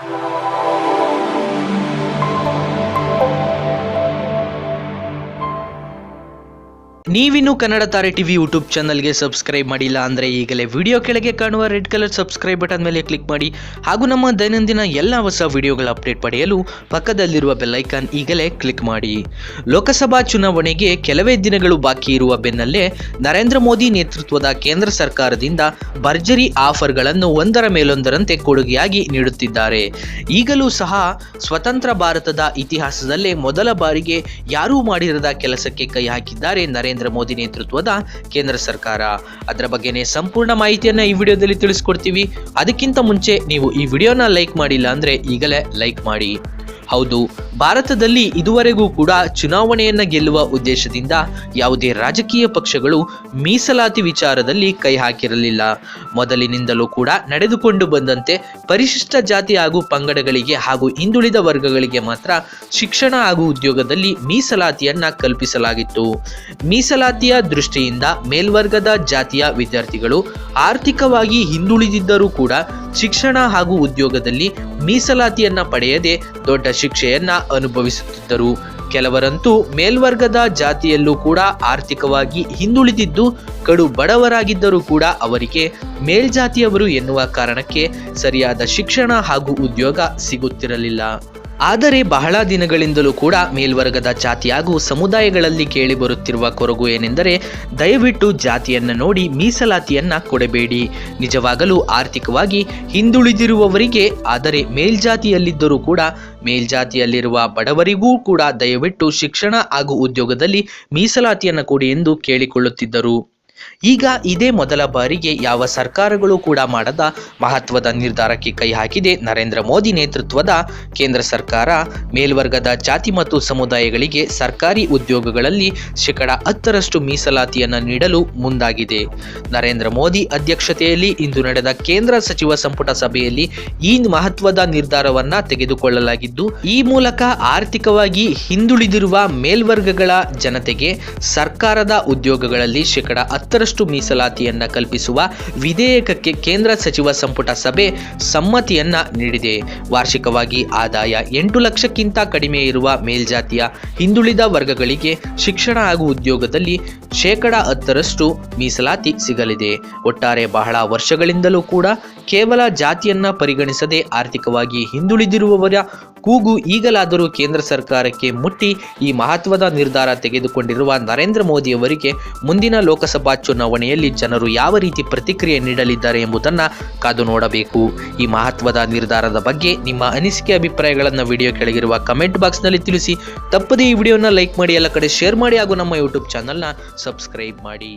Bye. ನೀವಿನ್ನು ಕನ್ನಡ ತಾರೆ TV YouTube ಚಾನಲ್ಗೆ ಸಬ್ಸ್ಕ್ರೈಬ್ ಮಾಡಿಲ್ಲ ಅಂದರೆ ಈಗಲೇ ವಿಡಿಯೋ ಕೆಳಗೆ ಕಾಣುವ ರೆಡ್ ಕಲರ್ ಸಬ್ಸ್ಕ್ರೈಬ್ ಬಟನ್ ಮೇಲೆ ಕ್ಲಿಕ್ ಮಾಡಿ ಹಾಗೂ ನಮ್ಮ ದೈನಂದಿನ ಎಲ್ಲ ಹೊಸ ವಿಡಿಯೋಗಳ ಅಪ್ಡೇಟ್ ಪಡೆಯಲು ಪಕ್ಕದಲ್ಲಿರುವ ಬೆಲ್ಲೈಕಾನ್ ಈಗಲೇ ಕ್ಲಿಕ್ ಮಾಡಿ. ಲೋಕಸಭಾ ಚುನಾವಣೆಗೆ ಕೆಲವೇ ದಿನಗಳು ಬಾಕಿ ಇರುವ ಬೆನ್ನಲ್ಲೇ ನರೇಂದ್ರ ಮೋದಿ ನೇತೃತ್ವದ ಕೇಂದ್ರ ಸರ್ಕಾರದಿಂದ ಭರ್ಜರಿ ಆಫರ್ಗಳನ್ನು ಒಂದರ ಮೇಲೊಂದರಂತೆ ಕೊಡುಗೆಯಾಗಿ ನೀಡುತ್ತಿದ್ದಾರೆ. ಈಗಲೂ ಸಹ ಸ್ವತಂತ್ರ ಭಾರತದ ಇತಿಹಾಸದಲ್ಲೇ ಮೊದಲ ಬಾರಿಗೆ ಯಾರೂ ಮಾಡಿರದ ಕೆಲಸಕ್ಕೆ ಕೈ ಹಾಕಿದ್ದಾರೆ ನರೇಂದ್ರ ಮೋದಿ ನೇತೃತ್ವದ ಕೇಂದ್ರ ಸರ್ಕಾರ. ಅದರ ಬಗ್ಗೆನೇ ಸಂಪೂರ್ಣ ಮಾಹಿತಿಯನ್ನ ಈ ವಿಡಿಯೋದಲ್ಲಿ ತಿಳಿಸ್ಕೊಡ್ತೀವಿ. ಅದಕ್ಕಿಂತ ಮುಂಚೆ ನೀವು ಈ ವಿಡಿಯೋನ ಲೈಕ್ ಮಾಡಿಲ್ಲ ಅಂದ್ರೆ ಈಗಲೇ ಲೈಕ್ ಮಾಡಿ. ಹೌದು, ಭಾರತದಲ್ಲಿ ಇದುವರೆಗೂ ಕೂಡ ಚುನಾವಣೆಯನ್ನ ಗೆಲ್ಲುವ ಉದ್ದೇಶದಿಂದ ಯಾವುದೇ ರಾಜಕೀಯ ಪಕ್ಷಗಳು ಮೀಸಲಾತಿ ವಿಚಾರದಲ್ಲಿ ಕೈ ಹಾಕಿರಲಿಲ್ಲ. ಮೊದಲಿನಿಂದಲೂ ಕೂಡ ನಡೆದುಕೊಂಡು ಬಂದಂತೆ ಪರಿಶಿಷ್ಟ ಜಾತಿ ಹಾಗೂ ಪಂಗಡಗಳಿಗೆ ಹಾಗೂ ಹಿಂದುಳಿದ ವರ್ಗಗಳಿಗೆ ಮಾತ್ರ ಶಿಕ್ಷಣ ಹಾಗೂ ಉದ್ಯೋಗದಲ್ಲಿ ಮೀಸಲಾತಿಯನ್ನ ಕಲ್ಪಿಸಲಾಗಿತ್ತು. ಮೀಸಲಾತಿಯ ದೃಷ್ಟಿಯಿಂದ ಮೇಲ್ವರ್ಗದ ಜಾತಿಯ ವಿದ್ಯಾರ್ಥಿಗಳು ಆರ್ಥಿಕವಾಗಿ ಹಿಂದುಳಿದಿದ್ದರೂ ಕೂಡ ಶಿಕ್ಷಣ ಹಾಗೂ ಉದ್ಯೋಗದಲ್ಲಿ ಮೀಸಲಾತಿಯನ್ನ ಪಡೆಯದೆ ದೊಡ್ಡ ಶಿಕ್ಷೆಯನ್ನ ಅನುಭವಿಸುತ್ತಿದ್ದರು. ಕೆಲವರಂತೂ ಮೇಲ್ವರ್ಗದ ಜಾತಿಯಲ್ಲೂ ಕೂಡ ಆರ್ಥಿಕವಾಗಿ ಹಿಂದುಳಿದಿದ್ದು ಕಡು ಬಡವರಾಗಿದ್ದರೂ ಕೂಡ ಅವರಿಗೆ ಮೇಲ್ಜಾತಿಯವರು ಎನ್ನುವ ಕಾರಣಕ್ಕೆ ಸರಿಯಾದ ಶಿಕ್ಷಣ ಹಾಗೂ ಉದ್ಯೋಗ ಸಿಗುತ್ತಿರಲಿಲ್ಲ. ಆದರೆ ಬಹಳ ದಿನಗಳಿಂದಲೂ ಕೂಡ ಮೇಲ್ವರ್ಗದ ಜಾತಿ ಹಾಗೂ ಸಮುದಾಯಗಳಲ್ಲಿ ಕೇಳಿಬರುತ್ತಿರುವ ಕೊರಗು ಏನೆಂದರೆ ದಯವಿಟ್ಟು ಜಾತಿಯನ್ನ ನೋಡಿ ಮೀಸಲಾತಿಯನ್ನ ಕೊಡಬೇಡಿ. ನಿಜವಾಗಲೂ ಆರ್ಥಿಕವಾಗಿ ಹಿಂದುಳಿದಿರುವವರಿಗೆ ಆದರೆ ಮೇಲ್ಜಾತಿಯಲ್ಲಿದ್ದರೂ ಕೂಡ ಮೇಲ್ಜಾತಿಯಲ್ಲಿರುವ ಬಡವರಿಗೂ ಕೂಡ ದಯವಿಟ್ಟು ಶಿಕ್ಷಣ ಹಾಗೂ ಉದ್ಯೋಗದಲ್ಲಿ ಮೀಸಲಾತಿಯನ್ನ ಕೊಡಿ ಎಂದು ಕೇಳಿಕೊಳ್ಳುತ್ತಿದ್ದರು. ಈಗ ಇದೇ ಮೊದಲ ಬಾರಿಗೆ ಯಾವ ಸರ್ಕಾರಗಳು ಕೂಡ ಮಾಡದ ಮಹತ್ವದ ನಿರ್ಧಾರಕ್ಕೆ ಕೈ ಹಾಕಿದೆ ನರೇಂದ್ರ ಮೋದಿ ನೇತೃತ್ವದ ಕೇಂದ್ರ ಸರ್ಕಾರ. ಮೇಲ್ವರ್ಗದ ಜಾತಿ ಮತ್ತು ಸಮುದಾಯಗಳಿಗೆ ಸರ್ಕಾರಿ ಉದ್ಯೋಗಗಳಲ್ಲಿ ಶೇಕಡ ಹತ್ತರಷ್ಟು ಮೀಸಲಾತಿಯನ್ನು ನೀಡಲು ಮುಂದಾಗಿದೆ. ನರೇಂದ್ರ ಮೋದಿ ಅಧ್ಯಕ್ಷತೆಯಲ್ಲಿ ಇಂದು ನಡೆದ ಕೇಂದ್ರ ಸಚಿವ ಸಂಪುಟ ಸಭೆಯಲ್ಲಿ ಈ ಮಹತ್ವದ ನಿರ್ಧಾರವನ್ನು ತೆಗೆದುಕೊಳ್ಳಲಾಗಿದ್ದು, ಈ ಮೂಲಕ ಆರ್ಥಿಕವಾಗಿ ಹಿಂದುಳಿದಿರುವ ಮೇಲ್ವರ್ಗಗಳ ಜನತೆಗೆ ಸರ್ಕಾರದ ಉದ್ಯೋಗಗಳಲ್ಲಿ ಶೇಕಡ ಹತ್ತರಷ್ಟು ಮೀಸಲಾತಿಯನ್ನ ಕಲ್ಪಿಸುವ ವಿಧೇಯಕಕ್ಕೆ ಕೇಂದ್ರ ಸಚಿವ ಸಂಪುಟ ಸಭೆ ಸಮ್ಮತಿಯನ್ನ ನೀಡಿದೆ. ವಾರ್ಷಿಕವಾಗಿ ಆದಾಯ ಎಂಟು ಲಕ್ಷಕ್ಕಿಂತ ಕಡಿಮೆ ಇರುವ ಮೇಲ್ಜಾತಿಯ ಹಿಂದುಳಿದ ವರ್ಗಗಳಿಗೆ ಶಿಕ್ಷಣ ಹಾಗೂ ಉದ್ಯೋಗದಲ್ಲಿ ಶೇಕಡ ಹತ್ತರಷ್ಟು ಮೀಸಲಾತಿ ಸಿಗಲಿದೆ. ಒಟ್ಟಾರೆ ಬಹಳ ವರ್ಷಗಳಿಂದಲೂ ಕೂಡ ಕೇವಲ ಜಾತಿಯನ್ನ ಪರಿಗಣಿಸದೆ ಆರ್ಥಿಕವಾಗಿ ಹಿಂದುಳಿದಿರುವವರ ಕೂಗು ಈಗಲಾದರೂ ಕೇಂದ್ರ ಸರ್ಕಾರಕ್ಕೆ ಮುಟ್ಟಿ ಈ ಮಹತ್ವದ ನಿರ್ಧಾರ ತೆಗೆದುಕೊಂಡಿರುವ ನರೇಂದ್ರ ಮೋದಿ ಅವರಿಗೆ ಮುಂದಿನ ಲೋಕಸಭಾ ಚುನಾವಣೆಯಲ್ಲಿ ಜನರು ಯಾವ ರೀತಿ ಪ್ರತಿಕ್ರಿಯೆ ನೀಡಲಿದ್ದಾರೆ ಎಂಬುದನ್ನು ಕಾದು ನೋಡಬೇಕು. ಈ ಮಹತ್ವದ ನಿರ್ಧಾರದ ಬಗ್ಗೆ ನಿಮ್ಮ ಅನಿಸಿಕೆ ಅಭಿಪ್ರಾಯಗಳನ್ನು ವಿಡಿಯೋ ಕೆಳಗಿರುವ ಕಮೆಂಟ್ ಬಾಕ್ಸ್ನಲ್ಲಿ ತಿಳಿಸಿ. ತಪ್ಪದೇ ಈ ವಿಡಿಯೋನ ಲೈಕ್ ಮಾಡಿ, ಎಲ್ಲ ಕಡೆ ಶೇರ್ ಮಾಡಿ ಹಾಗೂ ನಮ್ಮ ಯೂಟ್ಯೂಬ್ ಚಾನಲ್ನ ಸಬ್ಸ್ಕ್ರೈಬ್ ಮಾಡಿ.